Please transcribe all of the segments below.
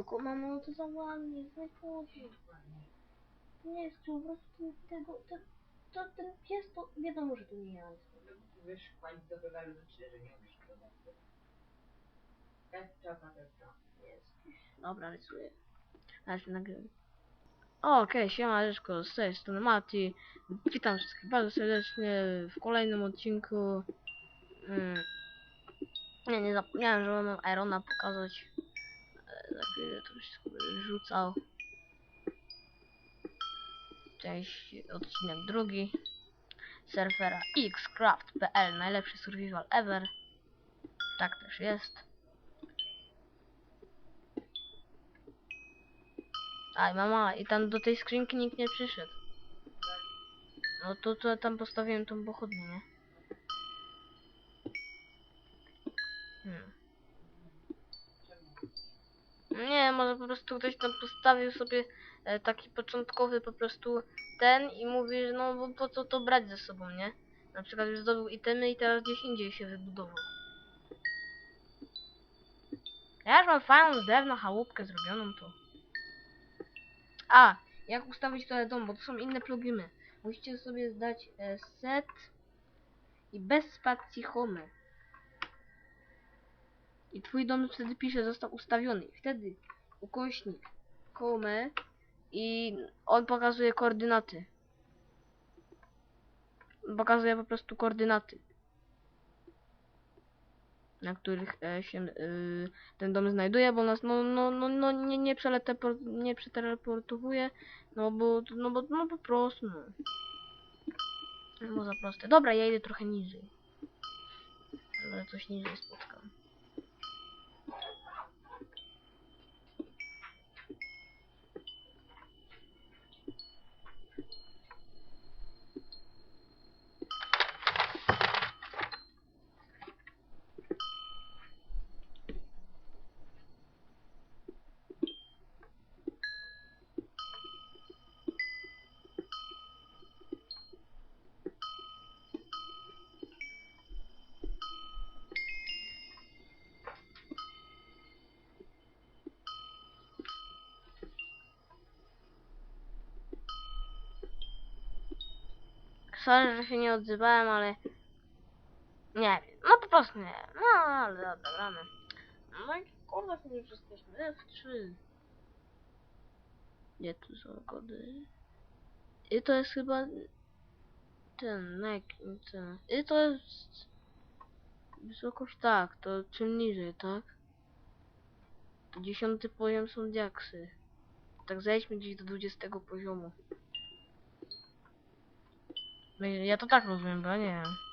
Tylko mamo, no to za ładnie, najpóźniej. Nie jest po prostu tego, to, to ten pies to wiadomo, że to nie ja. Wiesz, pani zdobywa rzeczy, że nie umiesz produktu. Pepcza, pepcza. Jest. Dobra, rysuję. A się nagrywam. Okej, siema, Ryszko, z tej strony Mati. Witam wszystkich bardzo serdecznie w kolejnym odcinku. Mm. Nie, nie zapomniałem, że mam Irona pokazać. Za chwilę to wszystko rzucał. Część, odcinek drugi. Surfera xcraft.pl, najlepszy survival ever. Tak też jest. Aj, mama, i tam do tej skrzynki nikt nie przyszedł. No to, to tam postawiłem tą pochodnię, nie? Hmm. Nie, może po prostu ktoś tam postawił sobie e, taki początkowy po prostu ten i mówi, że no bo po co to brać ze sobą, nie? Na przykład już zdobył itemy i teraz gdzieś indziej się wybudował. Ja już mam fajną z chałupkę zrobioną to. A, jak ustawić to dom, bo to są inne pluginy. Musicie sobie zdać e, set i bez spacji home. I twój dom wtedy pisze został ustawiony. I wtedy ukośnik home i on pokazuje koordynaty. Pokazuje po prostu koordynaty. Na których e, się e, ten dom znajduje, bo nas no, no, no, no nie, nie, nie przeteleportowuje, no bo, no bo, no po prostu, no. No za proste. Dobra, ja idę trochę niżej. Ale coś niżej spotkam. Sorry, że się nie odzywałem, ale... Nie wiem, no po prostu nie wiem. No, ale dobra, gramy. No i kurde, tu już jesteśmy. F3. Gdzie tu są kody? I to jest chyba... Ten, nek, ten... I to jest... Wysokość tak, to czym niżej, tak? Dziesiąty poziom są diaksy. Tak zejdźmy gdzieś do 20 poziomu. No Ja to tak rozumiem, bo nie wiem.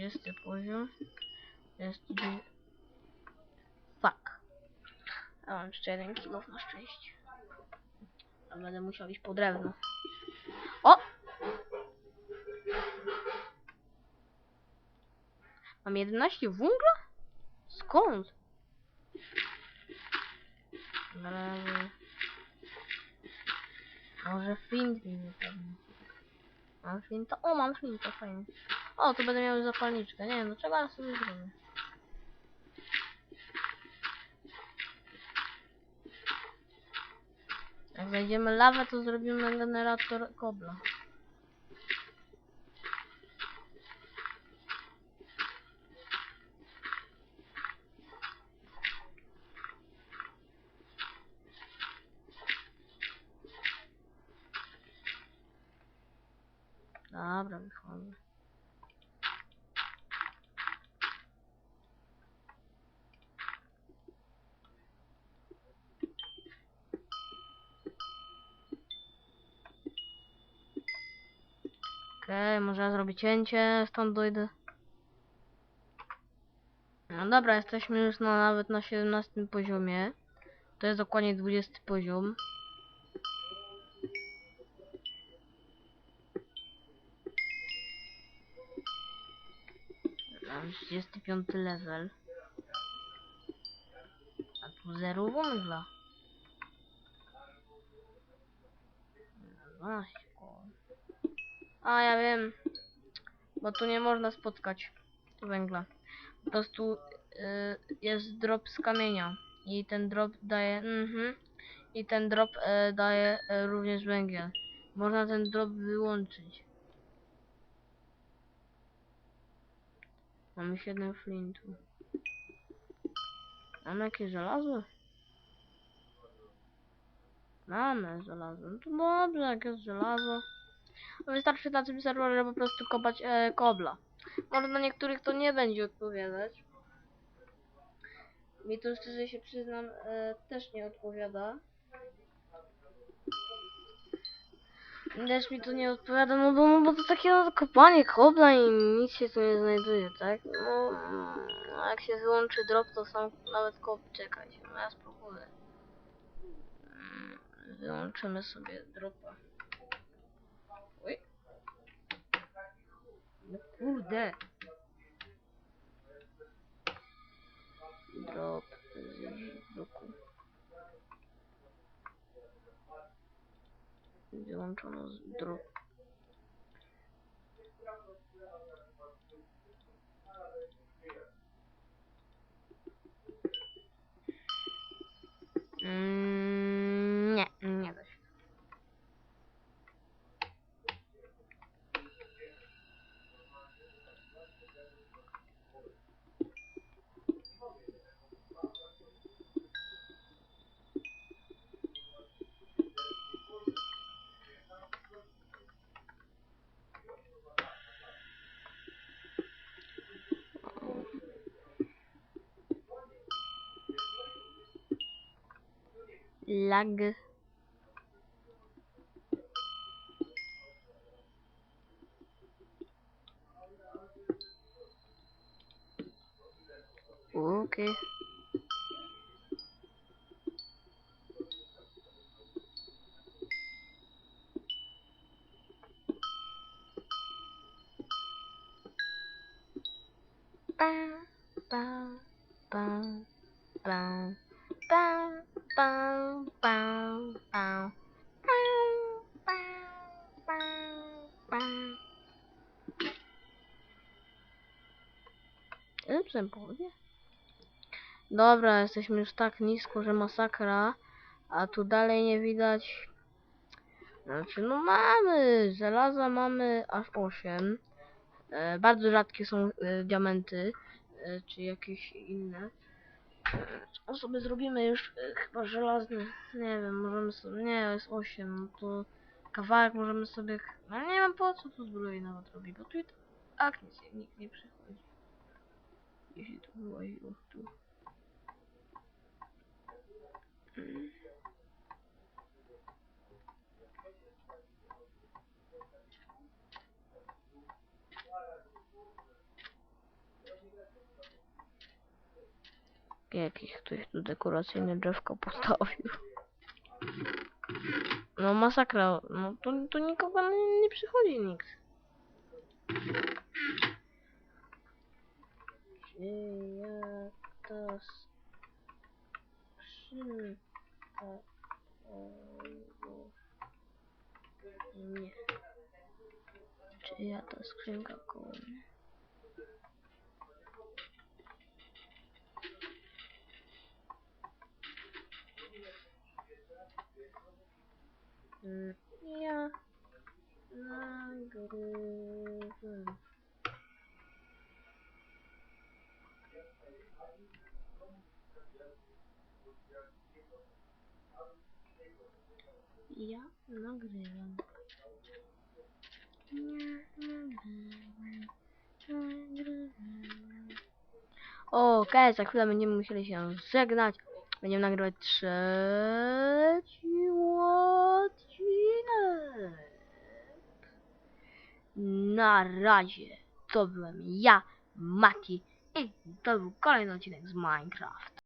Trzydziesty poziom. Jest gdzie... Fuck. Ja mam jeszcze jeden kilo na szczęście. A będę musiał iść po drewno. O! Mam 11 węgla? Skąd? Drewno. Może flint mi wypadnie. Mam flinta? O, mam flinta, fajnie. O, to będę miał zapalniczkę. Nie wiem, czego ale sobie zrobię. Jak znajdziemy lawę, to zrobimy generator kobla. Dobra, wychodzę. Okej, może ja zrobię cięcie, stąd dojdę. No dobra, jesteśmy już na, nawet na 17 poziomie. To jest dokładnie 20 poziom. Mam 35 level. A tu zero węgla. 12 koła. A ja wiem. Bo tu nie można spotkać węgla. Po prostu y, jest drop z kamienia. I ten drop daje. Mhm. I ten drop e, daje e, również węgiel. Można ten drop wyłączyć. Mamy 7 flintów. Mamy jakieś żelazo? Mamy żelazo. No to dobrze, jak jest żelazo. Wystarczy na tym serwerze po prostu kopać e, kobla. Może na niektórych to nie będzie odpowiadać. Mi to szczerze się przyznam, e, też nie odpowiada. Też mi to nie odpowiada, no bo, no bo to takie no, kopanie kobla i nic się tu nie znajduje, tak? No, no jak się wyłączy drop, to sam nawet kop czekać. No ja spróbuję. Mm, Wyłączymy sobie dropa. No kurde. Drop z bloku. Wyłączono z drop. Mm, lag Okay. Bow, bow, bow, bow, bow. Powie. Dobra, jesteśmy już tak nisko, że masakra. A tu dalej nie widać. Znaczy, no mamy. Żelaza mamy aż 8. E, bardzo rzadkie są e, diamenty. E, czy jakieś inne. E, sobie zrobimy już e, chyba żelazny. Nie wiem, możemy sobie. Nie, jest 8. No to kawałek możemy sobie. No nie wiem po co tu zbroi nawet robi, bo tu i tak nic, nikt nie przychodzi. To wyłaziło tu. Mm. Ktoś tu dekoracyjne drzewko postawił. No masakra, no to, to nikogo nie, nie przychodzi nikt. Я то с А... Не. Я таскшин какого-нибудь. Ja nagrywam. Ja nagrywam. Nagrywam. Okej, za chwilę będziemy musieli się żegnać. Będziemy nagrywać trzeci odcinek. Na razie to byłem ja, Mati I to był kolejny odcinek z Minecraft.